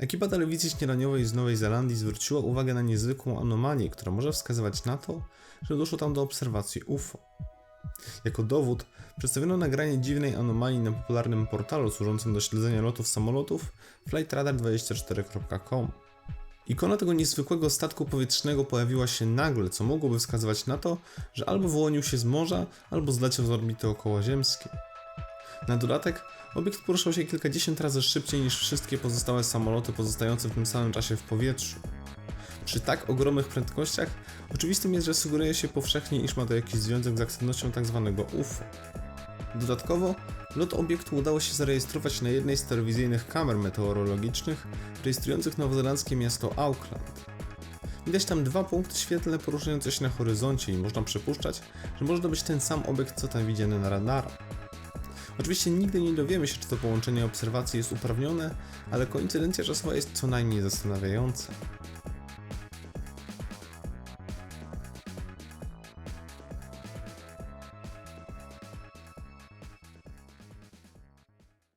Ekipa telewizji śniadaniowej z Nowej Zelandii zwróciła uwagę na niezwykłą anomalię, która może wskazywać na to, że doszło tam do obserwacji UFO. Jako dowód przedstawiono nagranie dziwnej anomalii na popularnym portalu służącym do śledzenia lotów samolotów flightradar24.com. Ikona tego niezwykłego statku powietrznego pojawiła się nagle, co mogłoby wskazywać na to, że albo wyłonił się z morza, albo zleciał z orbity okołoziemskiej. Na dodatek, obiekt poruszał się kilkadziesiąt razy szybciej niż wszystkie pozostałe samoloty pozostające w tym samym czasie w powietrzu. Przy tak ogromnych prędkościach, oczywistym jest, że sugeruje się powszechnie, iż ma to jakiś związek z aktywnością tzw. UFO. Dodatkowo, lot obiektu udało się zarejestrować na jednej z telewizyjnych kamer meteorologicznych rejestrujących nowozelandzkie miasto Auckland. Widać tam dwa punkty świetlne poruszające się na horyzoncie i można przypuszczać, że może to być ten sam obiekt, co tam widziany na radarach. Oczywiście nigdy nie dowiemy się, czy to połączenie obserwacji jest uprawnione, ale koincydencja czasowa jest co najmniej zastanawiająca.